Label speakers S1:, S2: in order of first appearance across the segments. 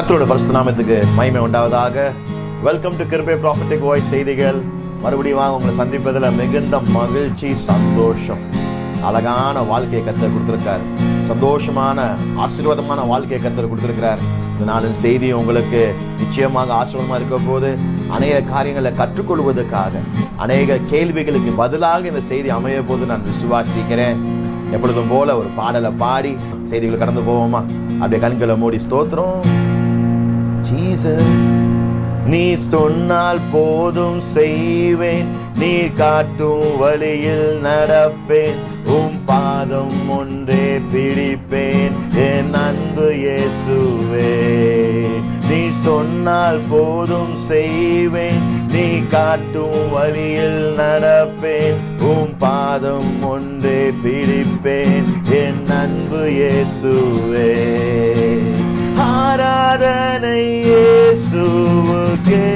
S1: கத்தரோட பரிசு நாமத்துக்கு மகிமை உண்டாவதாக. Welcome to Kirube prophetic voice செய்திகள். மறுபடியும் வாங்க உங்களை சந்திப்பதில் மிகுந்த மகிழ்ச்சி சந்தோஷம். அழகான வாழ்க்கையை கத்தர் கொடுத்துருக்காரு. சந்தோஷமான ஆசீர்வாதமான வாழ்க்கையை கத்தர் கொடுத்துருக்கிறார். இந்த நாளின் செய்தி உங்களுக்கு நிச்சயமாக ஆசீர்வாதமாக இருக்க போது அநேக காரியங்களை கற்றுக்கொள்வதற்காக அநேக கேள்விகளுக்கு பதிலாக இந்த செய்தி அமைய போது நான் விசுவாசிக்கிறேன். எப்பொழுதும் போல ஒரு பாடலை பாடி செய்திகள் கடந்து போவோமா? அப்படியே கண்களை மூடி ஸ்தோத்திரம். ஜீசஸ் நீ சொன்னால் போதும் செய்வேன். நீ காட்டும் வழியில் நடப்பேன். உம் பாதம் ஒன்றே பிடிப்பேன். என் அன்பு இயேசுவே நீ சொன்னால் போதும் செய்வேன். நீ காட்டும் வழியில் நடப்பேன். உம் பாதம் ஒன்றே பிடிப்பேன். என் அன்பு இயேசுவே. ஆராதனை இயேசுவுக்கே.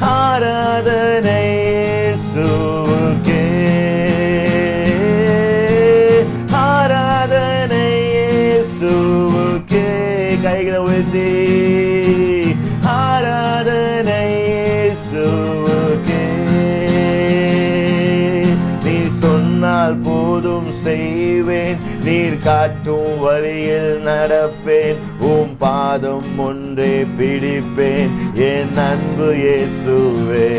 S1: ஆராதனை இயேசுவுக்கே. ஆராதனை இயேசுவுக்கே. கைகளை உயர்த்தி. ஆராதனை இயேசுவுக்கே. நீ சொன்னால் போதும் செய்வேன். நீர் காட்டும் வழியில் நடப்பேன். உம் பாதம் ஒன்றே பிடிப்பேன். என் அன்பு இயேசுவே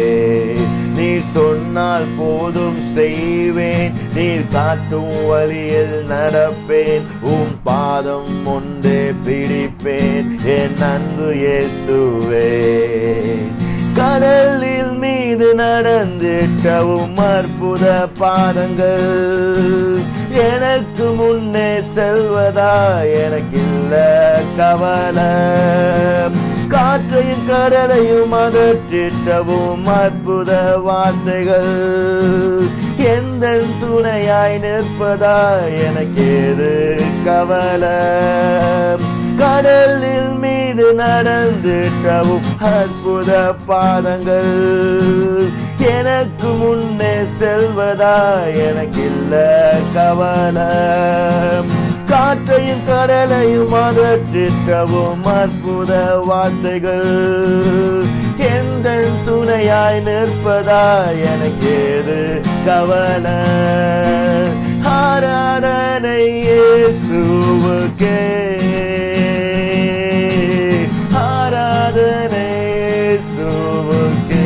S1: நீர் சொன்னால் போதும் செய்வேன். நீர் காட்டும் வழியில் நடப்பேன். உம் பாதம் ஒன்றே பிடிப்பேன். என் அன்பு இயேசுவே கடலில் மீது நடந்திட்டவும் அற்புத பாதங்கள். எனக்கு முன்னே செல்வதா எனக்கு இல்ல கவலை. காற்றையும் கடலையும் அதற்றிட்டவும் அற்புத வார்த்தைகள். எந்த துணையாய் நிற்பதா எனக்கு ஏது கவலை. கடலில் மீது நடந்துட்டவும் அற்புத பாதங்கள். எனக்கு முன்னே செல்வதா எனக்கு இல்ல கவலை. காற்றையும் கடலையும் அதற்றிட்டவும் அற்புத வார்த்தைகள். எந்த துணையாய் நிற்பதா எனக்கு ஏது கவலை. ஆராதனை இயேசுவுக்கே. ஆராதனை இயேசுவுக்கே.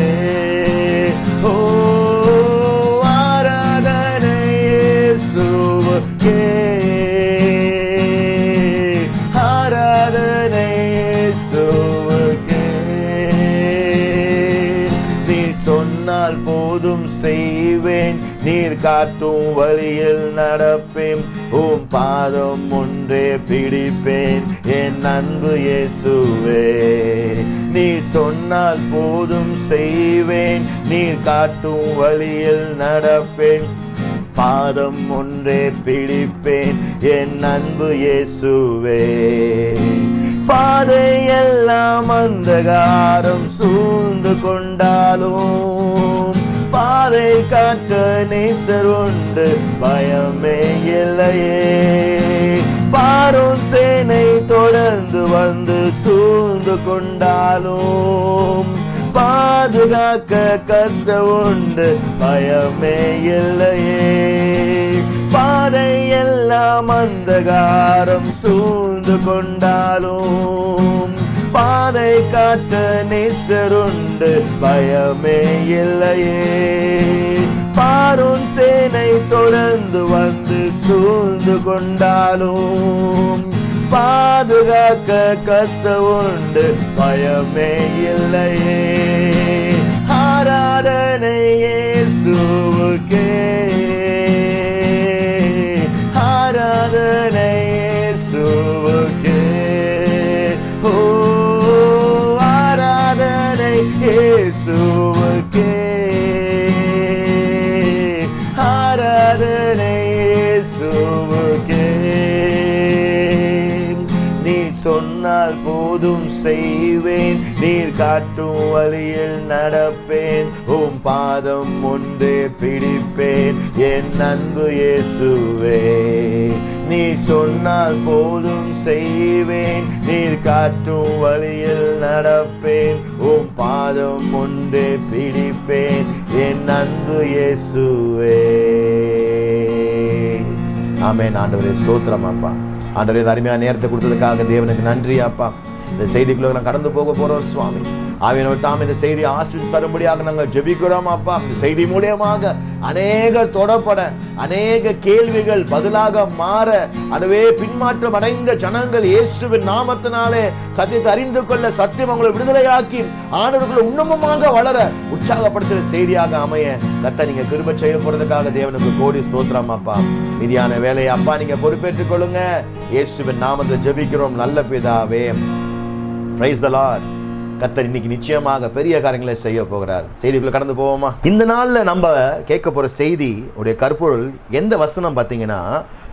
S1: சொன்னால் போதும் செய்வேன். நீர் காட்டும் வழியில் நடப்பேன். உம் பாதம் ஒன்றே பிடிப்பேன். என் அன்பு இயேசுவே. நீ சொன்னால் போதும் செய்வேன். நீர் காட்டும் வழியில் நடப்பேன். பாதம் ஒன்றே பிடிப்பேன். என் அன்பு இயேசுவே. பாதையெல்லாம் அந்தகாரம் சூழ்ந்து கொண்டாலும் பாதை காக்க நேசர் உண்டு பயமே இல்லையே. பாரும் சேனை தொடர்ந்து வந்து சூழ்ந்து கொண்டாலும் பாதுகாக்க கத்த உண்டு பயமே இல்லையே. பாதை எல்லாம் அந்தகாரம் சூழ்ந்து கொண்டாலும் பாதை காட்ட நேசருண்டு பயமே இல்லையே. பாரும் சேனை தொடர்ந்து வந்து சூழ்ந்து கொண்டாலும் பாதுகாக்க கத்த உண்டு பயமே இல்லையே. ஆராதனையே இயேசுவுக்கே. ஆராதனை இயேசுவுக்கே. ஓ ஆராதனை ஏ ஆராதனை சொன்னால் போதும் செய்வேன். நீர் காட்டும் வழியில் நடப்பேன். உம் பாதம் ஒன்றே பிடிப்பேன். என் அன்பு இயேசுவே. நீ சொன்னால் போதும் செய்வேன். நீர் காட்டும் வழியில் நடப்பேன். உம் பாதம் ஒன்றே பிடிப்பேன். என் அன்பு இயேசுவே. ஆமென். ஆண்டவரே ஸ்தோத்திரம் அப்பா. ஆண்டவரே அருமையான நேரத்தை கொடுத்ததுக்காக தேவனுக்கு நன்றி அப்பா. இந்த செய்திக்குள்ள நான் கடந்து போக போறோம் சுவாமி. ஆவியனவர் தாம் இந்த செய்தியை ஆசிரியர் தரும்படியாக நாங்கள் ஜெபிக்கிறோம் அப்பா. இந்த செய்தி மூலியமாக அநேக தொடப்பட அநேக கேள்விகள் பதிலாக மாற அதுவே பின்மாற்றம் அடைந்த ஜனங்கள் இயேசுவின் நாமத்தினாலே சத்தியத்தை அறிந்து கொள்ள சத்தியம் அவங்களை விடுதலையாக்கி ஆனவர்களை உன்னமமாக வளர உற்சாகப்படுத்துகிற செய்தியாக அமைய கத்த நீங்க கிருப செய்ய போறதுக்காக தேவனுக்கு கோடி ஸ்தோத்திரம் அப்பா. மீதியான வேலையை அப்பா நீங்க பொறுப்பேற்றுக் கொள்ளுங்க. இயேசுவின் நாமத்தை ஜெபிக்கிறோம் நல்ல பிதாவே. பிரைஸ் த லார்ட் கத்தர் இன்னைக்கு நிச்சயமாக பெரிய காரியங்களை செய்ய போகிறார். செய்திக்குள்ள கடந்து போவோமா? இந்த நாள்ல நம்ம கேட்க போற செய்தி உடைய கற்பொருள் எந்த வசனம் பார்த்தீங்கன்னா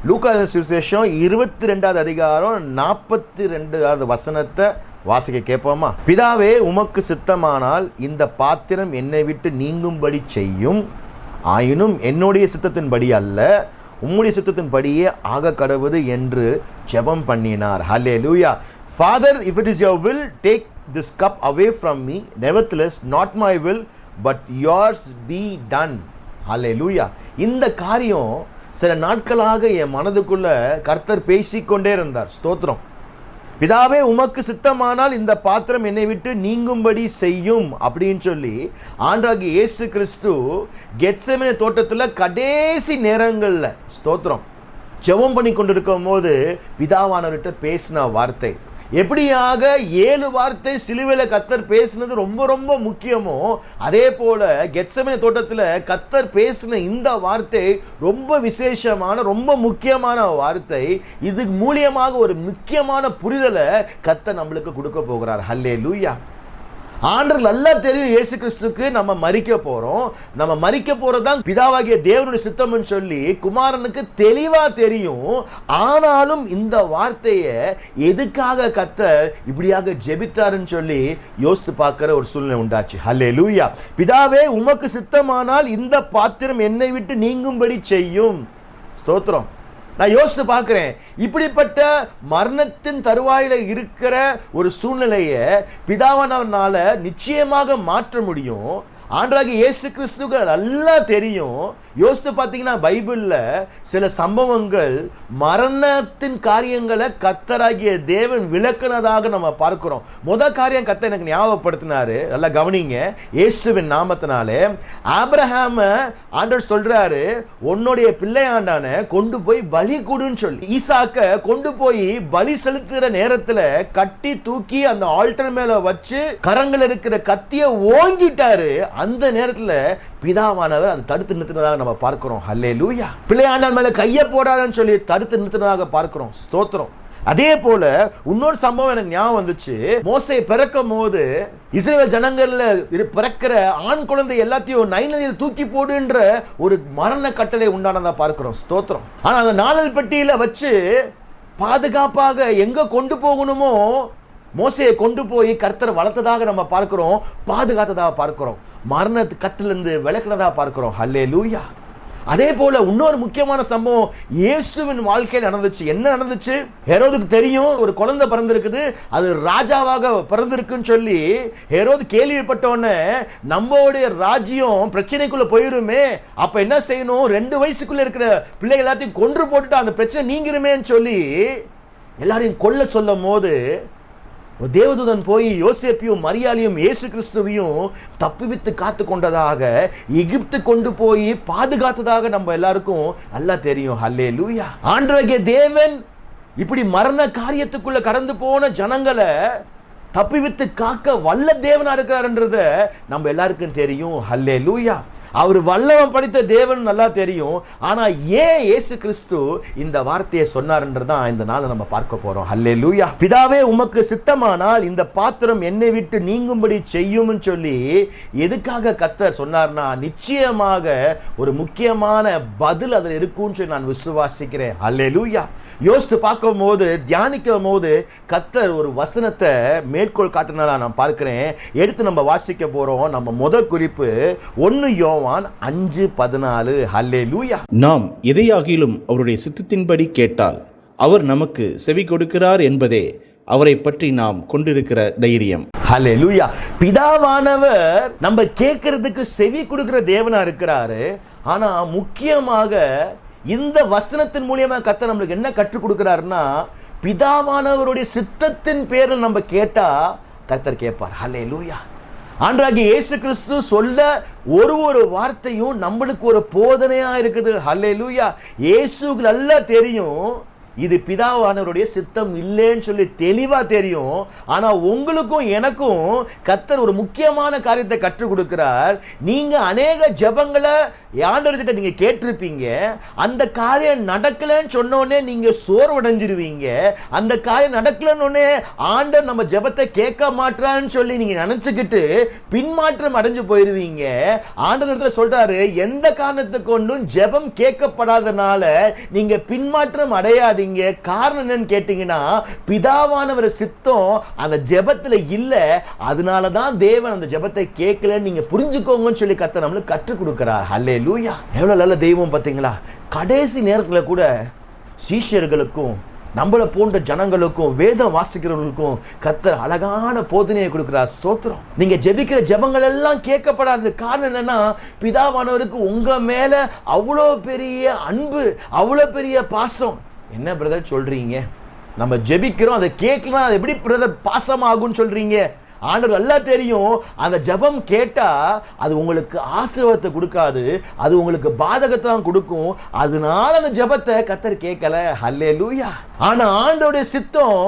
S1: லூக்கா சுவிசேஷம் இருபத்தி ரெண்டாவது அதிகாரம் நாற்பத்தி ரெண்டாவது வசனத்தை வாசிக்க கேட்போமா? பிதாவே உமக்கு சித்தமானால் இந்த பாத்திரம் என்னை விட்டு நீங்கும்படி செய்யும். ஆயினும் என்னுடைய சித்தத்தின்படி அல்ல உம்முடைய சித்தத்தின்படியே ஆக கடவுது என்று ஜெபம் பண்ணினார். Hallelujah father if it is your will take this cup away from me nevertheless not my will but yours be done hallelujah இந்த காரியம் சில நாட்களாக என் மனதுக்குள்ள கர்த்தர் பேசிக்கொண்டே இருந்தார். ஸ்தோத்திரம். பிதாவே உமக்கு சித்தமானால் இந்த பாத்திரம் என்னை விட்டு நீங்கும்படி செய்யும் அப்படின்னு சொல்லி ஆண்டாகி இயேசு கிறிஸ்து கெட்சமின தோட்டத்தில் கடைசி நேரங்களில் ஸ்தோத்திரம். ஜெபம் பண்ணி கொண்டிருக்கும் போது பிதாவானவர்கிட்ட பேசின வார்த்தை. எப்படியாக ஏழு வார்த்தை சிலுவையில் கத்தர் பேசினது ரொம்ப ரொம்ப முக்கியமோ அதே போல கெட்சமனே தோட்டத்தில் கத்தர் பேசின இந்த வார்த்தை ரொம்ப விசேஷமான ரொம்ப முக்கியமான வார்த்தை. இது மூலியமாக ஒரு முக்கியமான புரிதலை கத்தர் நம்மளுக்கு கொடுக்க போகிறார். ஹல்லே லூயா ஆண்டர் நல்லா தெரியும் இயேசு கிறிஸ்துக்கு நம்ம மறிக்க போறோம். நம்ம மறிக்க போறதுதான் பிதாவாகிய தேவனுடைய சித்தம்னு சொல்லி குமாரனுக்கு தெளிவா தெரியும். ஆனாலும் இந்த வார்த்தையை எதுக்காக கத்தர் இப்படியாக ஜெபித்தாருன்னு சொல்லி யோசித்து பார்க்கிற ஒரு சூழ்நிலை உண்டாச்சு. ஹல்லே லூயா பிதாவே உமக்கு சித்தமானால் இந்த பாத்திரம் என்னை விட்டு நீங்கும்படி செய்யும். ஸ்தோத்திரம். நான் யோசித்து பார்க்குறேன். இப்படிப்பட்ட மரணத்தின் தருவாயில இருக்கிற ஒரு சூழ்நிலையை பிதாவானவனால் நிச்சயமாக மாற்ற முடியும். ஆண்டாகி இயேசு கிறிஸ்துக்கு நல்லா தெரியும். யோசித்து பார்த்தீங்கன்னா பைபிளில் சில சம்பவங்கள் மரணத்தின் காரியங்களை கத்தராகிய தேவன் விளக்குனதாக நம்ம பார்க்கிறோம். முத காரியம் கத்த எனக்கு ஞாபகப்படுத்தினாரு. நல்லா கவனிங்க. இயேசுவின் நாமத்தினாலே ஆப்ரஹாம ஆண்டர் சொல்றாரு உன்னுடைய பிள்ளையாண்டான கொண்டு போய் பலி கொடுன்னு சொல்லி. ஈசாக்க கொண்டு போய் பலி செலுத்துகிற நேரத்தில் கட்டி தூக்கி அந்த ஆல்டர் மேல வச்சு கரங்கள் இருக்கிற கத்திய ஓங்கிட்டாரு. அந்த நேரத்துல பிதாவானவர் அதை தடுத்து நிறுத்தினதாக நம்ம பார்க்கிறோம். ஹல்லே லூயா பிள்ளையாண்டான் மேலே கையை போடாதன்னு சொல்லி தடுத்து நிறுத்தினதாக பார்க்கிறோம். ஸ்தோத்திரம். அதே போல இன்னொரு சம்பவம் எனக்கு ஞாபகம் வந்துச்சு. மோசை பிறக்கும் போது இஸ்ரேல் ஜனங்கள்ல இரு- பிறக்கிற ஆண் குழந்தை எல்லாத்தையும் நைநதியில் தூக்கி போடுன்ற ஒரு மரண கட்டளை உண்டானதா பார்க்கிறோம். ஸ்தோத்திரம். ஆனா அந்த நாணல் பெட்டியில வச்சு பாதுகாப்பாக எங்க கொண்டு போகணுமோ மோசையை கொண்டு போய் கர்த்தர் வளர்த்ததாக நம்ம பார்க்கிறோம் பாதுகாத்ததாக பார்க்கிறோம் மரண கட்டிலிருந்து விளக்குனதாக பார்க்கிறோம். ஹல்லே லூயா அதே போல இன்னொரு முக்கியமான சம்பவம் இயேசுவின் வாழ்க்கையில் நடந்துச்சு. என்ன நடந்துச்சு? ஹெரோதுக்கு தெரியும் ஒரு குழந்தை பிறந்திருக்குது. அது ராஜாவாக பிறந்திருக்குன்னு சொல்லி ஹெரோது கேள்விப்பட்ட உடனே நம்மளுடைய ராஜ்யம் பிரச்சனைக்குள்ள போயிருமே. அப்ப என்ன செய்யணும்? ரெண்டு வயசுக்குள்ள இருக்கிற பிள்ளைகள் எல்லாத்தையும் கொன்று போட்டுட்டு அந்த பிரச்சனை நீங்கிருமேன்னு சொல்லி எல்லாரையும் கொல்ல சொல்லும் போது தேவதூதன் போய் யோசேப்பையும் மரியாளையும் இயேசு கிறிஸ்துவையும் தப்புவித்து காத்து கொண்டதாக எகிப்து கொண்டு போய் பாதுகாத்ததாக நம்ம எல்லாருக்கும் நல்லா தெரியும். ஹல்லே லூயா ஆண்டவகிய தேவன் இப்படி மரண காரியத்துக்குள்ள கடந்து போன ஜனங்களை தப்பிவித்து காக்க வல்ல தேவனா இருக்கிறாருன்றத நம்ம எல்லாருக்கும் தெரியும். ஹல்லே லூயா அவர் வல்லவன் படித்த தேவன் நல்லா தெரியும். ஆனா ஏன் இயேசு கிறிஸ்து இந்த வார்த்தையை சொன்னார்ன்றதான் இந்த நாளை நம்ம பார்க்க போறோம். ஹல்லே லூயா பிதாவே உமக்கு சித்தமானால் இந்த பாத்திரம் என்னை விட்டு நீங்கும்படி செய்யும்னு சொல்லி எதுக்காக கத்தர் சொன்னார்னா நிச்சயமாக ஒரு முக்கியமான பதில் அதில் இருக்கும்னு சொல்லி நான் விசுவாசிக்கிறேன். ஹல்லே லூயா யோசித்து பார்க்கும் போது தியானிக்கும் போது கத்தர் ஒரு வசனத்தை மேற்கோள் காட்டுனதா நான் பார்க்கிறேன். எடுத்து நம்ம வாசிக்க போறோம். நம்ம முத குறிப்பு ஒன்னு யோவான் அஞ்சு பதினாலு. ஹல்லே லூயா
S2: நாம் எதையாகிலும் அவருடைய சித்தத்தின்படி கேட்டால் அவர் நமக்கு செவி கொடுக்கிறார் என்பதே அவரை பற்றி நாம் கொண்டிருக்கிற தைரியம்.
S1: ஹலே லூயா பிதாவானவர் நம்ம கேட்கறதுக்கு செவி கொடுக்கிற தேவனா இருக்கிறாரு. ஆனா முக்கியமாக இந்த வசனத்தின் மூலியமா கத்த நம்மளுக்கு என்ன கற்றுக் கொடுக்கிறாருன்னா பிதாவானவருடைய சித்தத்தின் பேரில் நம்ம கேட்டா கர்த்தர் கேட்பார். ஹலே லூயா ஆண்டராகி இயேசு கிறிஸ்து சொல்ல ஒரு ஒரு வார்த்தையும் நம்மளுக்கு ஒரு போதனையா இருக்குது. ஹல்லே லூயா இயேசுக்கு நல்லா தெரியும். இது பிதாவானவருடைய சித்தம் இல்லைன்னு சொல்லி தெளிவா தெரியும். ஆனா உங்களுக்கும் எனக்கும் கத்தர் ஒரு முக்கியமான காரியத்தை கற்றுக் கொடுக்கிறார். நீங்க அநேக ஜெபங்களை ஆண்டவர்கிட்ட நீங்க கேட்டிருப்பீங்க. அந்த காரியம் நடக்கலைன்னு சொன்னோடனே நீங்கள் நீங்க சோர்வடைஞ்சிருவீங்க. அந்த காரியம் நடக்கலன்னு உடனே ஆண்டவர் நம்ம ஜெபத்தை கேட்க மாட்டான்னு சொல்லி நீங்க நினச்சிக்கிட்டு பின்மாற்றம் அடைஞ்சு போயிருவீங்க. ஆண்டவர் இடத்துல சொல்றாரு எந்த காரணத்தை கொண்டும் ஜெபம் கேட்கப்படாதனால நீங்க பின்மாற்றம் அடையாதீங்க. காரணம் என்னன்னு கேட்டீங்கன்னா பிதாவானவர் சித்தம் அந்த ஜெபத்துல இல்ல. அதனால தான் தேவன் அந்த ஜெபத்தை கேட்கலன்னு நீங்க புரிஞ்சுக்கோங்கன்னு சொல்லி கத்த நம்மளுக்கு கற்றுக் கொடுக்கிறார். ஹல்லே லூயா எவ்வளோ நல்ல தெய்வம் பார்த்தீங்களா? கடைசி நேரத்தில் கூட சீஷர்களுக்கும் நம்மளை போன்ற ஜனங்களுக்கும் வேதம் வாசிக்கிறவங்களுக்கும் கத்தர் அழகான போதனையை கொடுக்கிறார். ஸ்தோத்திரம். நீங்க ஜெபிக்கிற ஜெபங்கள் எல்லாம் கேட்கப்படாது காரணம் என்னன்னா பிதாவானவருக்கு உங்க மேல அவ்வளோ பெரிய அன்பு அவ்வளோ பெரிய பாசம். என்ன பிரதர் சொல்றீங்க? நம்ம ஜெபிக்கிறோம் அதை கேட்கலாம் அது எப்படி பிரதர் பாசமாகும்னு சொல்றீங்க? ஆண்டவர் நல்லா தெரியும். அந்த ஜெபம் கேட்டால் அது உங்களுக்கு ஆசீர்வாதத்தை கொடுக்காது. அது உங்களுக்கு பாதகத்தை தான் கொடுக்கும். அதனால அந்த ஜெபத்தை கத்தர் கேட்கல. ஹல்லே லூயா ஆனால் ஆண்டோடைய சித்தம்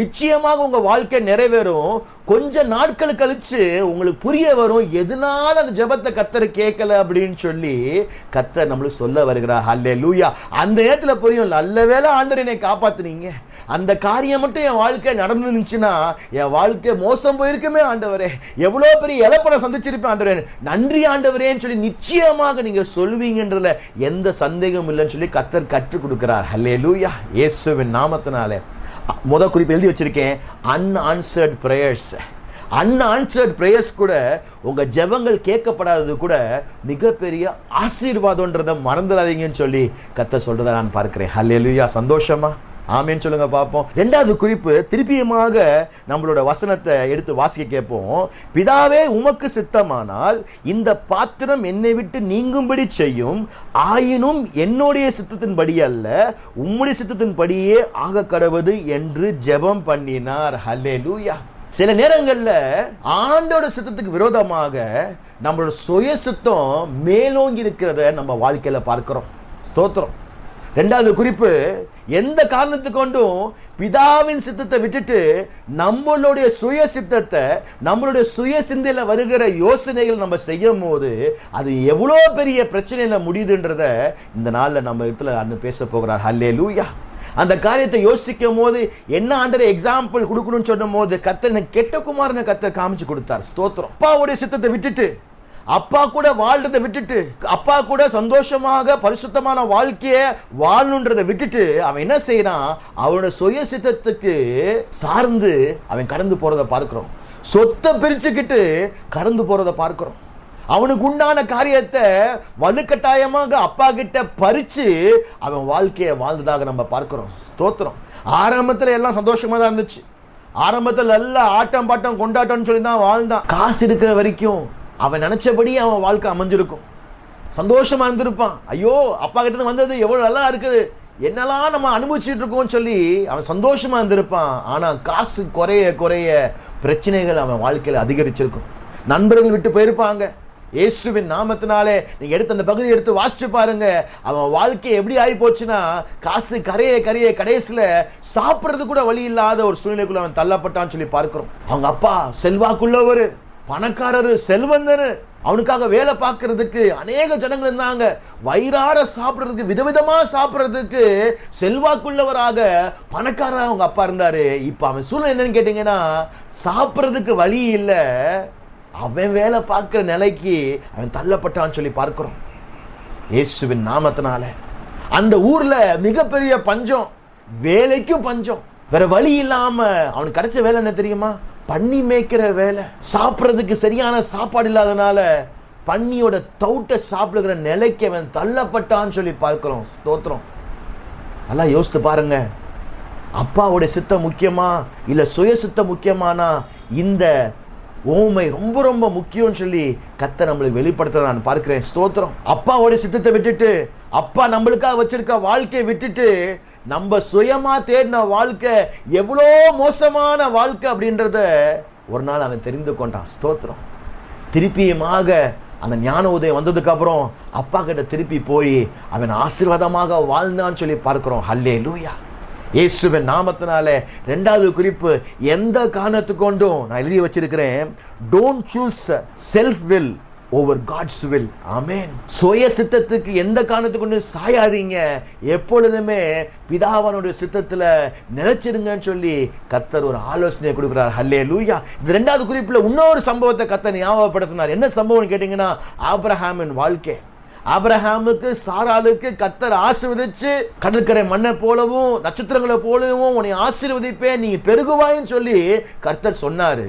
S1: நிச்சயமாக உங்க வாழ்க்கை நிறைவேறும். கொஞ்ச நாட்கள் கழிச்சு உங்களுக்கு புரிய வரும் எதனால அந்த ஜெபத்தை கத்தர் கேட்கல அப்படின்னு சொல்லி கத்தர் நம்மளுக்கு சொல்ல வருகிறார். அல்லே லூயா அந்த நேரத்துல புரியும் நல்ல வேளை ஆண்டர் என்னை காப்பாத்துனீங்க. அந்த காரியம் மட்டும் என் வாழ்க்கை நடந்துருந்துச்சுன்னா என் வாழ்க்கை மோசம் போயிருக்குமே ஆண்டவரே. எவ்வளோ பெரிய இழப்பனை சந்திச்சிருப்பேன் ஆண்டவரே. நன்றி ஆண்டவரேன்னு சொல்லி நிச்சயமாக நீங்க சொல்வீங்கன்றதுல எந்த சந்தேகமும் இல்லைன்னு சொல்லி கத்தர் கற்றுக் கொடுக்கிறார். ஹல்லே லூயா இயேசுவின் நாமத்தினாலே. முத குறிப்பு எழுதி வச்சிருக்கேன். அன்ஆன்சர்ட் ப்ரேயர்ஸ் அன்ஆன்சர்ட் ப்ரேயர்ஸ் கூட உங்கள் ஜெபங்கள் கேட்கப்படாதது கூட மிகப்பெரிய ஆசீர்வாதம்ன்றதை மறந்துடாதீங்கன்னு சொல்லி கத்த சொல்கிறத நான் பார்க்குறேன். ஹல்லேலூயா சந்தோஷமா? ஆமேன்னு சொல்லுங்க பார்ப்போம். ரெண்டாவது குறிப்பு திருப்பியுமாக நம்மளோட வசனத்தை எடுத்து வாசிக்க கேட்போம். பிதாவே உமக்கு சித்தமானால் இந்த பாத்திரம் என்னை விட்டு நீங்கும்படி செய்யும். ஆயினும் என்னுடைய சித்தத்தின்படி அல்ல உம்முடைய சித்தத்தின்படியே ஆக கடவுது என்று ஜெபம் பண்ணினார். ஹலே லூயா சில நேரங்களில் ஆண்டோட சித்தத்துக்கு விரோதமாக நம்மளோட சுய சித்தம் மேலோங்கி இருக்கிறத நம்ம வாழ்க்கையில் பார்க்கிறோம். ஸ்தோத்திரம். ரெண்டாவது குறிப்பு எந்த காரணத்து கொண்டும் பிதாவின் சித்தத்தை விட்டுட்டு நம்மளுடைய சுய சித்தத்தை நம்மளுடைய சுய சிந்தையில் வருகிற யோசனைகள் நம்ம செய்யும் போது அது எவ்வளோ பெரிய பிரச்சனையில் முடியுதுன்றத இந்த நாளில் நம்ம இடத்துல அண்ணன் பேச போகிறார். ஹல்லே லூயா அந்த காரியத்தை யோசிக்கும் போது என்ன ஆண்டரை எக்ஸாம்பிள் கொடுக்கணும்னு சொன்னும் போது கத்தனை கெட்ட குமாரனை கத்தர் காமிச்சு கொடுத்தார். ஸ்தோத்திரம். அப்பாவுடைய சித்தத்தை விட்டுட்டு அப்பா கூட வாழ்றதை விட்டுட்டு அப்பா கூட சந்தோஷமாக பரிசுத்தமான வாழ்க்கைய வாழணுன்றதை விட்டுட்டு அவன் என்ன செய்யறான்? அவனோட சுய சித்தத்துக்கு சார்ந்து அவன் கடந்து போறதை பார்க்கிறோம். சொத்தை பிரிச்சுக்கிட்டு கடந்து போறதை பார்க்கிறோம். அவனுக்கு உண்டான காரியத்தை வலுக்கட்டாயமாக அப்பா கிட்ட பறிச்சு அவன் வாழ்க்கையை வாழ்ந்ததாக நம்ம பார்க்கிறோம். ஸ்தோத்திரம். ஆரம்பத்துல எல்லாம் சந்தோஷமா தான் இருந்துச்சு. ஆரம்பத்தில் நல்லா ஆட்டம் பாட்டம் கொண்டாட்டம்னு சொல்லி தான் வாழ்ந்தான். காசு இருக்கிற வரைக்கும் அவன் நினைச்சபடி அவன் வாழ்க்கை அமைஞ்சிருக்கும். சந்தோஷமா இருந்திருப்பான். ஐயோ அப்பா கிட்ட வந்தது எவ்வளவு நல்லா இருக்குது. என்னெல்லாம் நம்ம அனுபவிச்சுட்டு இருக்கோம்னு சொல்லி அவன் சந்தோஷமா இருந்திருப்பான். ஆனா காசு குறைய குறைய பிரச்சனைகள் அவன் வாழ்க்கையில் அதிகரிச்சிருக்கும். நண்பர்கள் விட்டு போயிருப்பாங்க. இயேசுவின் நாமத்தினாலே நீங்க எடுத்து அந்த பகுதியை எடுத்து வாசிச்சு பாருங்க. அவன் வாழ்க்கை எப்படி ஆகி போச்சுன்னா காசு கரைய கரைய கடைசியில சாப்பிட்றது கூட வழி இல்லாத ஒரு சூழ்நிலைக்குள்ள அவன் தள்ளப்பட்டான்னு சொல்லி பார்க்கிறோம். அவங்க அப்பா செல்வாக்குள்ளவர். பணக்காரரு செல்வந்தனு அவனுக்காக வேலை பார்க்கறதுக்கு அநேக ஜனங்கள் இருந்தாங்க. வயிறார சாப்பிடுறதுக்கு விதவிதமா சாப்பிடுறதுக்கு செல்வாக்குள்ளவராக பணக்காரர் அவங்க அப்பா இருந்தாரு. இப்போ அவன் சூழ்நிலை என்னன்னு கேட்டீங்கன்னா சாப்பிடுறதுக்கு வழி இல்லை. அவன் வேலை பார்க்குற நிலைக்கு அவன் தள்ளப்பட்டான்னு சொல்லி பார்க்குறோம். இயேசுவின் நாமத்தினால. அந்த ஊர்ல மிகப்பெரிய பஞ்சம் வேலைக்கும் பஞ்சம். வேற வழி இல்லாம அவனுக்கு கிடைச்ச வேலை என்ன தெரியுமா? பன்னி மேய்க்கிற வேலை. சாப்பிட்றதுக்கு சரியான சாப்பாடு இல்லாதனால பன்னியோட தவுட்டை சாப்பிடுகிற நிலைக்கு அவன் தள்ளப்பட்டான்னு சொல்லி பார்க்குறோம். ஸ்தோத்திரம். நல்லா யோசித்து பாருங்க. அப்பாவுடைய சித்தம் முக்கியமா இல்லை சுய சித்தம் முக்கியமானா இந்த ஓமை ரொம்ப ரொம்ப முக்கியம்னு சொல்லி கத்த நம்மளுக்கு வெளிப்படுத்துற நான் பார்க்கிறேன். ஸ்தோத்திரம். அப்பாவோட சித்தத்தை விட்டுட்டு அப்பா நம்மளுக்காக வச்சிருக்க வாழ்க்கையை விட்டுட்டு நம்ம சுயமா தேடின வாழ்க்கை எவ்வளோ மோசமான வாழ்க்கை அப்படின்றத ஒரு நாள் அவன் தெரிந்து கொண்டான். ஸ்தோத்திரம். திருப்பியுமாக அந்த ஞான உதயம் வந்ததுக்கப்புறம் அப்பா கிட்ட திருப்பி போய் அவன் ஆசீர்வாதமாக வாழ்ந்தான்னு சொல்லி பார்க்குறோம். ஹல்லே லூயா இயேசுவின் நாமத்தினால ரெண்டாவது குறிப்பு எந்த காரணத்து கொண்டும் நான் எழுதி வச்சிருக்கிறேன் don't choose self will over God's will amen சுய சித்தத்துக்கு எந்த காரணத்துக்கு சாயாதீங்க. எப்பொழுதுமே பிதாவனுடைய சித்தத்தில் நிலைச்சிருங்கன்னு சொல்லி கத்தர் ஒரு ஆலோசனை கொடுக்குறார். ஹல்லே லூயா இந்த ரெண்டாவது குறிப்பில் இன்னொரு சம்பவத்தை கத்தர் ஞாபகப்படுத்தினார். என்ன சம்பவம்னு கேட்டிங்கன்னா ஆப்ரஹாமின் வாழ்க்கை. ஆபிரஹாமுக்கு சாராளுக்கு கத்தர் ஆசிர்வதிச்சு கடற்கரை மண்ணை போலவும் நட்சத்திரங்களை போலவும் உன்னை ஆசீர்வதிப்பேன் நீ பெருகுவாயின்னு சொல்லி கர்த்தர் சொன்னாரு.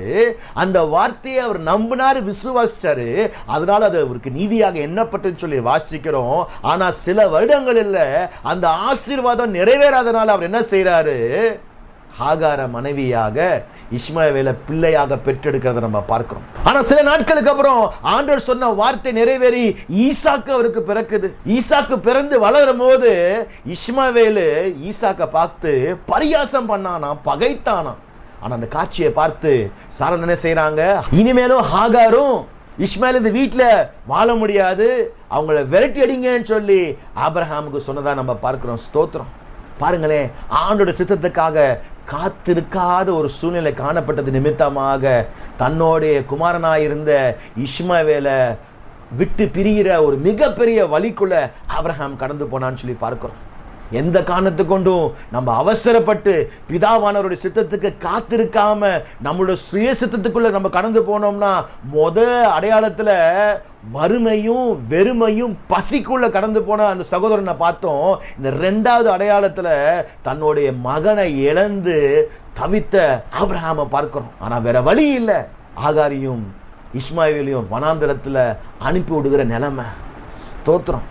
S1: அந்த வார்த்தையை அவர் நம்பினாரு விசுவாசிச்சாரு. அதனால அது அவருக்கு நீதியாக எண்ணப்பட்டுன்னு சொல்லி வாசிக்கிறோம். ஆனா சில வருடங்கள் அந்த ஆசீர்வாதம் நிறைவேறாதனால அவர் என்ன செய்யறாரு ஹாகார மனைவியாக இஸ்மாவேல பிள்ளையாக பெற்றெடுக்கிறத நம்ம பார்க்கிறோம். ஆனா சில நாட்களுக்கு அப்புறம் ஆண்டவர் சொன்ன வார்த்தை நிறைவேறி ஈசாக்கு அவருக்கு பிறக்குது. ஈசாக்கு பிறந்து வளரும் போது இஸ்மாவேலு ஈசாக்க பார்த்து பரியாசம் பண்ணானா பகைத்தானா ஆனா அந்த காட்சியை பார்த்து சாரன் என்ன செய்யறாங்க இனிமேலும் ஹாகாரும் இஸ்மாயில் இந்த வீட்டில் வாழ முடியாது. அவங்கள விரட்டி அடிங்கன்னு சொல்லி ஆபிரஹாமுக்கு சொன்னதா நம்ம பார்க்கிறோம். ஸ்தோத்திரம். பாருங்களேன் ஆண்டோட சித்தத்துக்காக காத்திருக்காத ஒரு சூழ்நிலை காணப்பட்டது நிமித்தமாக தன்னோடைய குமாரனாயிருந்த இஷ்மவேலை விட்டு பிரிகிற ஒரு மிகப்பெரிய வழிக்குள்ள ஆபிரகாம் கடந்து போனான்னு சொல்லி பார்க்குறோம். எந்த காரணத்து கொண்டும் நம்ம அவசரப்பட்டு பிதாவானவருடைய சித்தத்துக்கு காத்திருக்காம நம்மளோட சுய சித்தத்துக்குள்ள நம்ம கடந்து போனோம்னா முத அடையாளத்தில் வறுமையும் வெறுமையும் பசிக்குள்ள கடந்து போன அந்த சகோதரனை பார்த்தோம். இந்த ரெண்டாவது அடையாளத்தில் தன்னுடைய மகனை இழந்து தவித்த ஆபிரகாமை பார்க்கிறோம். ஆனால் வேற வழி இல்லை. ஆகாரியும் இஸ்மாயிலையும் வனாந்திரத்துல அனுப்பி விடுகிற நிலைமை. தோத்துறோம்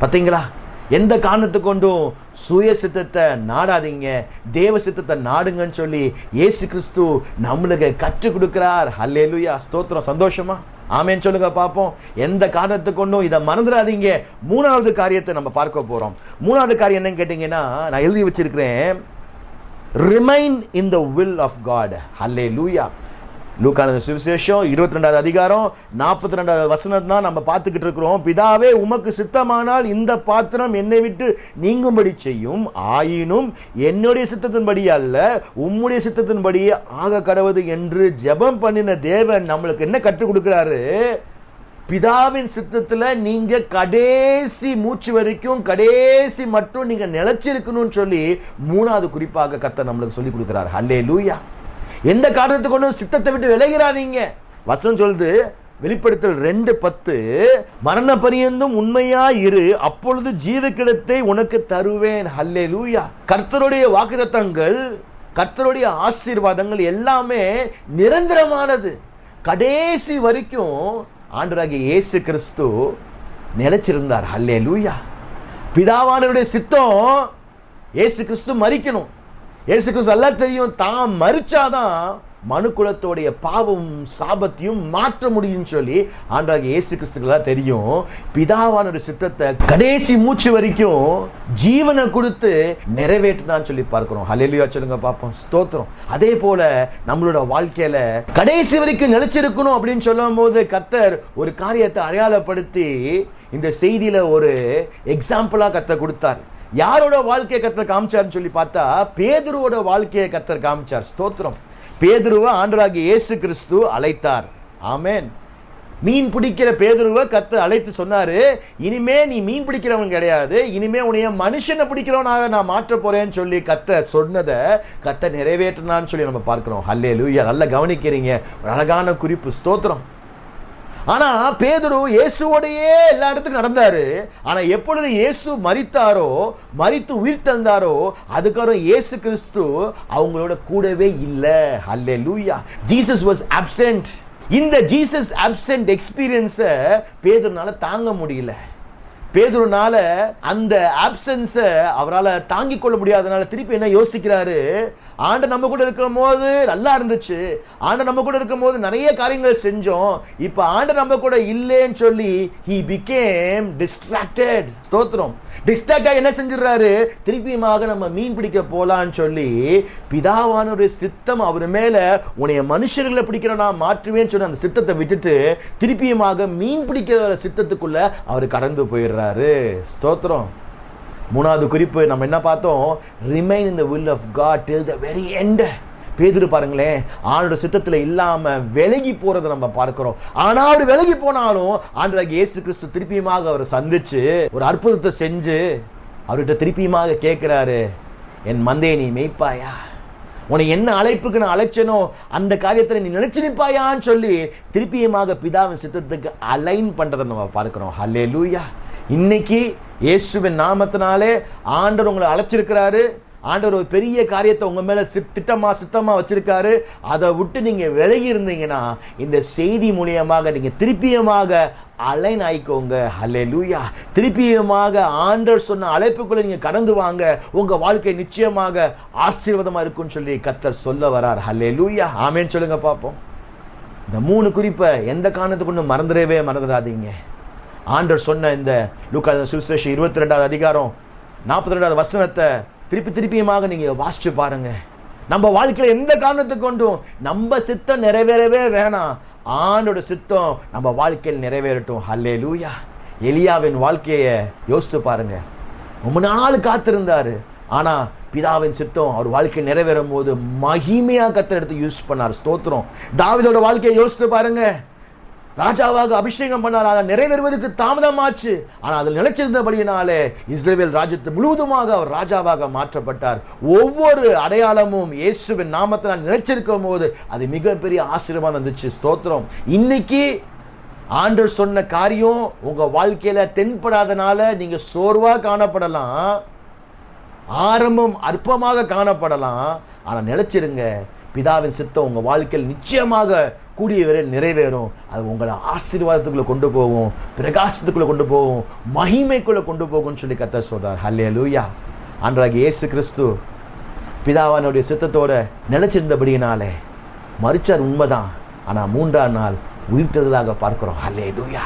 S1: பார்த்தீங்களா எந்த காரணத்து கொண்டும் சுய சித்தத்தை நாடாதீங்க தேவ சித்தத்தை நாடுங்கன்னு சொல்லி ஏசு கிறிஸ்து நம்மளுக்கு கற்றுக் கொடுக்கிறார். ஹல்லேலூயா ஸ்தோத்திரம். சந்தோஷமா? ஆமேன்னு சொல்லுங்க பார்ப்போம். எந்த காரணத்தை கொண்டும் இதை மறந்துடாதீங்க. மூணாவது காரியத்தை நம்ம பார்க்க போகிறோம் மூணாவது காரியம் என்னன்னு கேட்டிங்கன்னா நான் எழுதி வச்சிருக்கிறேன். Remain in the will of God hallelujah லூக்கான சுவிசேஷம் இருபத்தி ரெண்டாவது அதிகாரம் நாற்பத்தி ரெண்டாவது வசனம் தான் நம்ம பார்த்துக்கிட்டு இருக்கிறோம். பிதாவே உமக்கு சித்தமானால் இந்த பாத்திரம் என்னை விட்டு நீங்கும்படி செய்யும். ஆயினும் என்னுடைய சித்தத்தின்படி அல்ல உம்முடைய சித்தத்தின்படியே ஆக கடவுது என்று ஜெபம் பண்ணின தேவன் நம்மளுக்கு என்ன கற்றுக் கொடுக்குறாரு? பிதாவின் சித்தத்தில் நீங்கள் கடைசி மூச்சு வரைக்கும் கடைசி மட்டும் நீங்கள் நிலச்சிருக்கணும்னு சொல்லி மூணாவது குறிப்பாக கத்தை நம்மளுக்கு சொல்லி கொடுக்குறாரு. ஹல்லே லூயா எந்த காரணத்தை கொண்டும் சித்தத்தை விட்டு விலகிறாதீங்க. வசனம் சொல்லுது வெளிப்படுத்தல் ரெண்டு பத்து மரண பரியந்தும் உண்மையா இரு அப்பொழுது ஜீவக்கிடத்தை உனக்கு தருவேன். ஹல்லே லூயா கர்த்தருடைய வாக்குதத்தங்கள் கர்த்தருடைய ஆசீர்வாதங்கள் எல்லாமே நிரந்தரமானது. கடைசி வரைக்கும் ஆண்டராகிய இயேசு கிறிஸ்து நிலைச்சிருந்தார். ஹல்லே லூயா பிதாவானவருடைய சித்தம் இயேசு கிறிஸ்து மறிக்கணும் இயேசு கிறிஸ்து எல்லாம் தெரியும். தான் மறிச்சாதான் மனுக்குலத்தோடைய பாவம் சாபத்தையும் மாற்ற முடியும்னு சொல்லி ஆண்டாக இயேசு கிறிஸ்துக்கெல்லாம் தெரியும். பிதாவானோட சித்தத்தை கடைசி மூச்சு வரைக்கும் ஜீவனை கொடுத்து நிறைவேற்றினான்னு சொல்லி பார்க்கிறோம். ஹலெலியா சொல்லுங்க பார்ப்போம். ஸ்தோத்திரம். அதே போல நம்மளோட வாழ்க்கையில கடைசி வரைக்கும் நிலைச்சிருக்கணும் அப்படின்னு சொல்லும் போது கத்தர் ஒரு காரியத்தை அடையாளப்படுத்தி இந்த செய்தியில ஒரு எக்ஸாம்பிளா கத்தை கொடுத்தார். யாரோட வாழ்க்கையை கத்தர் காமிச்சார்னு சொல்லி பார்த்தா பேதுருவோட வாழ்க்கையை கத்தர் காமிச்சார். ஸ்தோத்திரம். பேதுருவை ஆண்டராகி இயேசு கிறிஸ்து அழைத்தார். ஆமேன். மீன் பிடிக்கிற பேதுருவை கத்து அழைத்து சொன்னாரு இனிமே நீ மீன் பிடிக்கிறவன் கிடையாது. இனிமே உன்னைய மனுஷனை பிடிக்கிறவனாக நான் மாற்ற போறேன்னு சொல்லி கத்த சொன்னதை கத்த நிறைவேற்றினான்னு சொல்லி நம்ம பார்க்கிறோம். ஹல்லே லூயா நல்லா கவனிக்கிறீங்க. ஒரு அழகான குறிப்பு. ஸ்தோத்திரம். ஆனா பேதுரு இயேசுவோடையே எல்லா இடத்துக்கும் நடந்தாரு. ஆனா எப்பொழுது இயேசு மறித்தாரோ மறித்து உயிர் தந்தாரோ அதுக்கப்புறம் இயேசு கிறிஸ்து அவங்களோட கூடவே இல்லை. அல்லே லூயா ஜீசஸ் வாஸ் அப்சென்ட் இந்த ஜீசஸ் அப்சென்ட் எக்ஸ்பீரியன்ஸை பேதுனால தாங்க முடியல. பேதுருனால அந்த ஆப்சன்ஸை அவரால் தாங்கிக் கொள்ள முடியாதனால திருப்பி என்ன யோசிக்கிறாரு? ஆண்ட நம்ம கூட இருக்கும் போது நல்லா இருந்துச்சு. ஆண்ட நம்ம கூட இருக்கும் போது நிறைய காரியங்கள் செஞ்சோம். இப்போ ஆண்ட நம்ம கூட இல்லைன்னு சொல்லி ஹி பிகேம் டிஸ்ட்ராக்டட் ஸ்தோத்திரம். டிஸ்ட்ராக்டா என்ன செஞ்சிடறாரு? திருப்பியுமாக நம்ம மீன் பிடிக்க போலான்னு சொல்லி பிதாவான ஒரு சித்தம் அவர் மேல உன்னைய மனுஷர்களை பிடிக்கிற நான் மாற்றுவேன்னு சொல்லி அந்த சித்தத்தை விட்டுட்டு திருப்பியுமாக மீன் பிடிக்கிற சித்தத்துக்குள்ள அவர் கடந்து போயிடுறாரு. ஸ்தோத்திரம். மூணாவது குறிப்பு நம்ம என்ன பார்த்தோம்? Remain in the will of God till the very end பேதுரு பாருங்களேன் ஆண்டோட சித்தத்தில் இல்லாமல் விலகி போகிறத நம்ம பார்க்கிறோம். ஆனால் அவர் விலகி போனாலும் ஆண்டராக இயேசு கிறிஸ்து திருப்பியுமாக அவரை சந்திச்சு ஒரு அற்புதத்தை செஞ்சு அவர்கிட்ட திருப்பியுமாக கேட்குறாரு என் மந்தையை நீ மெய்ப்பாயா? உன்னை என்ன அழைப்புக்கு நான் அழைச்சனோ அந்த காரியத்தில் நீ நினைச்சு நிற்பாயான்னு சொல்லி திருப்பியுமாக பிதாவின் சித்தத்துக்கு அலைன் பண்ணுறத நம்ம பார்க்குறோம். ஹலே லூயா இன்னைக்கு இயேசுவின் நாமத்தினாலே ஆண்டவர் உங்களை அழைச்சிருக்கிறாரு. ஆண்டவர் ஒரு பெரிய காரியத்தை உங்கள் மேலே சித்- திட்டமாக சித்தமா வச்சுருக்காரு. அதை விட்டு நீங்கள் விலகி இருந்தீங்கன்னா இந்த செய்தி மூலியமாக நீங்கள் திருப்பியமாக அலைன் ஆயிக்கோங்க. ஹலே லூயா திருப்பியமாக ஆண்டர் சொன்ன அழைப்புக்குள்ளே நீங்கள் கடந்து வாங்க. உங்கள் வாழ்க்கை நிச்சயமாக ஆசீர்வாதமாக இருக்கும்னு சொல்லி கத்தர் சொல்ல வரார். ஹலே லூயா ஆமேன்னு சொல்லுங்கள் பார்ப்போம். இந்த மூணு குறிப்பை எந்த காரணத்துக்கு ஒன்று மறந்துடவே மறந்துடாதீங்க. ஆண்டர் சொன்ன இந்த லூக்கா சுவிசேஷம் இருபத்தி ரெண்டாவது அதிகாரம் நாற்பத்தி ரெண்டாவது வசனத்தை திருப்பி திருப்பியுமாக நீங்கள் வாசிச்சு பாருங்க. நம்ம வாழ்க்கையில் எந்த காரணத்தை கொண்டும் நம்ம சித்தம் நிறைவேறவே வேணாம். ஆண்டோட சித்தம் நம்ம வாழ்க்கையில் நிறைவேறட்டும். ஹல்லே லூயா எலியாவின் வாழ்க்கையை யோசித்து பாருங்க. ரொம்ப நாள் காத்திருந்தாரு. ஆனால் பிதாவின் சித்தம் அவர் வாழ்க்கையில் நிறைவேறும் போது மகிமையாக கத்திர எடுத்து யூஸ் பண்ணார். ஸ்தோத்திரம். தாவிதோட வாழ்க்கையை யோசித்து பாருங்கள் ராஜாவாக அபிஷேகம் பண்ணார் அதை நிறைவேறுவதற்கு தாமதமாச்சு. ஆனால் அதில் நிலைச்சிருந்தபடியினாலே இஸ்ரேல் ராஜ்யத்து முழுவதுமாக அவர் ராஜாவாக மாற்றப்பட்டார். ஒவ்வொரு அடையாளமும் இயேசுவின் நாமத்தினால் நிலைச்சிருக்கும் போது அது மிகப்பெரிய ஆசீர்வாதம் இருந்துச்சு ஸ்தோத்திரம். இன்னைக்கு ஆண்டர் சொன்ன காரியம் உங்க வாழ்க்கையில தென்படாதனால நீங்க சோர்வா காணப்படலாம். ஆரம்பம் அற்பமாக காணப்படலாம். ஆனால் நிலைச்சிருங்க. பிதாவின் சித்தம் உங்க வாழ்க்கையில் நிச்சயமாக கூடிய விரைவில் நிறைவேறும். அது உங்களை ஆசீர்வாதத்துக்குள்ளே கொண்டு போகும் பிரகாசத்துக்குள்ளே கொண்டு போகும் மகிமைக்குள்ளே கொண்டு போகும்னு சொல்லி கத்தர் சொல்கிறார் ஹல்லே லூயா அன்றாக இயேசு கிறிஸ்து பிதாவானுடைய சித்தத்தோட நிலச்சிருந்தபடியினாலே மறிச்சார் உண்மைதான். ஆனால் மூன்றாம் நாள் உயிர்த்ததாக பார்க்குறோம். ஹல்லே லூயா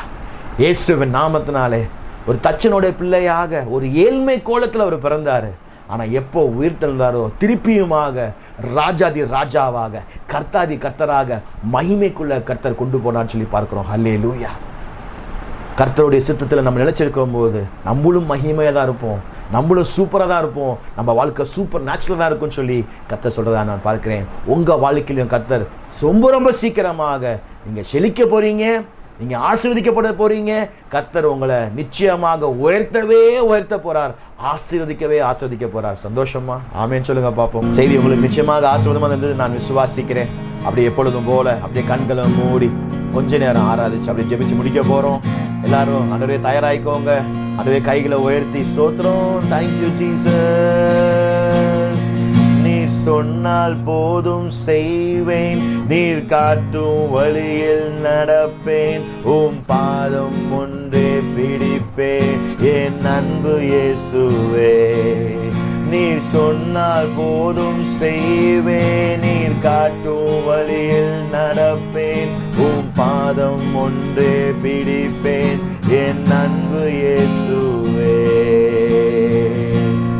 S1: இயேசுவின் நாமத்தினாலே ஒரு தச்சனுடைய பிள்ளையாக ஒரு ஏழ்மை கோலத்தில் அவர் பிறந்தாரு. ஆனால் எப்போ உயிர் தெழுந்தாரோ திருப்பியுமாக ராஜாதி ராஜாவாக கர்த்தாதி கர்த்தராக மகிமைக்குள்ள கர்த்தர் கொண்டு போனான்னு சொல்லி பார்க்குறோம். ஹல்லே லூயா கர்த்தருடைய சித்தத்தில் நம்ம நினச்சிருக்கும் போது நம்மளும் மகிமையாக தான் இருப்போம். நம்மளும் சூப்பராக தான் இருப்போம். நம்ம வாழ்க்கை சூப்பர் நேச்சுரலாக தான் இருக்கும்னு சொல்லி கத்தர் சொல்கிறதா நான் பார்க்குறேன். உங்கள் வாழ்க்கையிலும் கர்த்தர் ரொம்ப ரொம்ப சீக்கிரமாக நீங்கள் செழிக்க போகிறீங்க நீங்கள் ஆசீர்வதிக்கப்பட போகிறீங்க கத்தர் உங்களை நிச்சயமாக உயர்த்தவே உயர்த்த போகிறார் ஆசீர்வதிக்கவே ஆசீர்வதிக்க போகிறார் சந்தோஷமா ஆமேன்னு சொல்லுங்க பார்ப்போம். செய்தி உங்களுக்கு நிச்சயமாக ஆசீர்வாதமாக இருந்தது. நான் விசுவாசிக்கிறேன். அப்படி எப்பொழுதும் போல அப்படியே கண்களை மூடி கொஞ்ச நேரம் ஆராதிச்சு அப்படியே ஜெபிச்சு முடிக்க போறோம். எல்லாரும் அன்றவே தயாராகிக்கோங்க அதுவே கைகளை உயர்த்தி ஸ்தோத்திரம். தேங்க்யூ ஜீசஸ் சொன்னால் போதும் செய்வேன். நீர் காட்டும் வழியில் நடப்பேன். உம் பாதம் ஒன்றே பிடிப்பேன். என் அன்பு இயேசுவே. நீர் சொன்னால் போதும் செய்வேன். நீர் காட்டும் வழியில் நடப்பேன். உம் பாதம் ஒன்றே பிடிப்பேன். என் அன்பு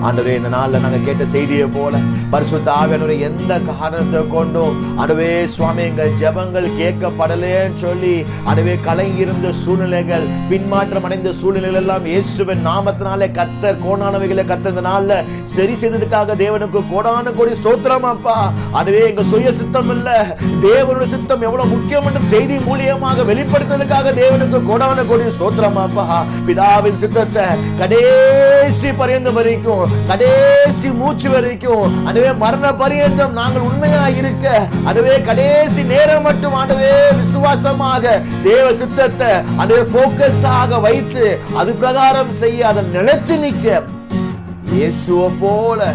S1: ஆண்டவே இந்த நாளில் நாங்கள் கேட்ட செய்தியை போல பரிசுத்த ஆவியானவரே எந்த காரணத்தை கொண்டும் அடவே சுவாமி எங்கள் ஜெபங்கள் கேட்கப்படலேன்னு சொல்லி அடவே கலங்கியிருந்த சூழ்நிலைகள் பின்மாற்றம் அடைந்த சூழ்நிலைகள் எல்லாம் இயேசுவின் நாமத்தினாலே கத்தர் கோணானவைகளை கத்தந்த நாளில் சரி செய்ததுக்காக தேவனுக்கு கோடான கோடி ஸ்தோத்திரம் அப்பா. அடவே எங்க சுய சித்தம் இல்ல. தேவனுடைய சித்தம் எவ்வளவு முக்கியம் என்று செய்தி மூலியமாக வெளிப்படுத்துறதுக்காக தேவனுக்கு கோடான கோடி ஸ்தோத்திரம் அப்பா. பிதாவின் சித்தத்தை கடைசி பரியந்தம் வரைக்கும் கடைசி மூச்சு வரைக்கும். அதுவே மரண பரியந்தம் நாங்கள் உண்மையா இருக்க. அதுவே கடைசி நேரம் மட்டும் ஆண்டவே விசுவாசமாக தேவ சித்தத்தை அதுவே போக்கஸ் ஆக வைத்து அது பிரகாரம் செய்ய அதை நினைச்சு நிக்க இயேசுவ போல.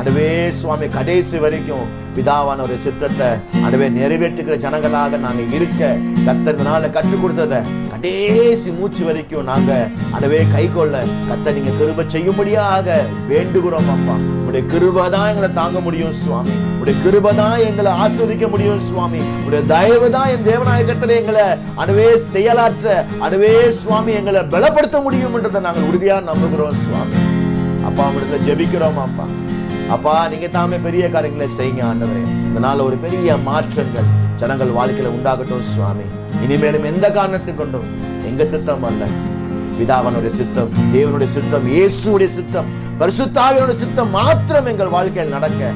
S1: அதுவே சுவாமி கடைசி வரைக்கும். பிதாவான ஒரு சித்தத்தை அதுவே நிறைவேற்றுகிற ஜனங்களாக நாங்க இருக்க கத்தனால கற்றுக் கொடுத்ததை கடைசி மூச்சு வரைக்கும் நாங்க அடவே கை கொள்ள கத்த நீங்க கிருப செய்யும்படியாக வேண்டுகிறோம் அப்பா. உடைய கிருபை தான் எங்களை தாங்க முடியும் சுவாமி. உடைய கிருபை தான் எங்களை ஆஸ்வதிக்க முடியும் சுவாமி. உடைய தயவு தான் என் தேவநாயகத்தில் எங்களை அதுவே செயலாற்ற அனுவே சுவாமி எங்களை பலப்படுத்த முடியும்ன்றதை நாங்கள் உறுதியா நம்புகிறோம் சுவாமி. அப்பா உங்களுக்கு ஜெபிக்கிறோம் அப்பா. அப்பா நீங்க தாமே பெரிய காரியங்களை செய்யுங்க ஆண்டவரே. இதனால ஒரு பெரிய மாற்றங்கள் ஜனங்கள் வாழ்க்கையில உண்டாகட்டும் சுவாமி. இனிமேலும் எந்த காரணத்தை கொண்டும் எங்க சித்தம் அல்ல. பிதாவனுடைய சித்தம் தேவனுடைய சித்தம் இயேசுடைய சித்தம் பரிசுத்தாவியனுடைய சித்தம் மாத்திரம் எங்கள் வாழ்க்கையில் நடக்க.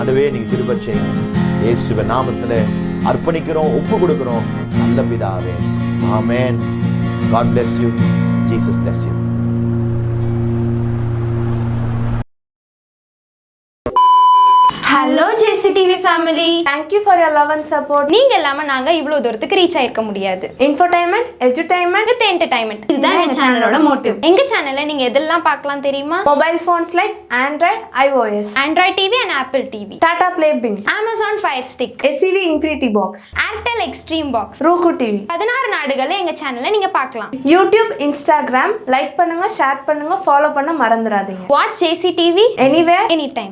S1: அதுவே நீங்க திரும்ப செய்யுங்க. இயேசுவ நாமத்துல அர்ப்பணிக்கிறோம் ஒப்பு கொடுக்கிறோம். நல்ல பிதாவே. Amen. God bless you Jesus
S3: bless you family thank you for your love and support
S4: நீங்க இல்லாம நாங்க இவ்வளவு தூரத்துக்கு ரீச் ஆயிருக்க முடியாது.
S3: இன்ஃபர்டைன்மெண்ட் எஜுடைன்மெண்ட்
S4: வித் என்டர்டைன்மெண்ட் இதுதான் எங்க சேனலோட மோட்டிவ் எங்க சேனல்ல நீங்க எதெல்லாம் பார்க்கலாம் தெரியுமா?
S3: Mobile phones like Android iOS
S4: Android TV and Apple TV
S3: Tata Play Binge
S4: Amazon Fire Stick
S3: SCV infinity box
S4: Airtel Xtreme box
S3: Roku TV
S4: பதினாறு நாடுகள்ல எங்க சேனல்ல நீங்க பார்க்கலாம்.
S3: யூடியூப் இன்ஸ்டாகிராம் லைக் பண்ணுங்க ஷேர் பண்ணுங்க ஃபாலோ பண்ண மறந்துடாதீங்க.
S4: Watch JC TV
S3: anywhere
S4: any time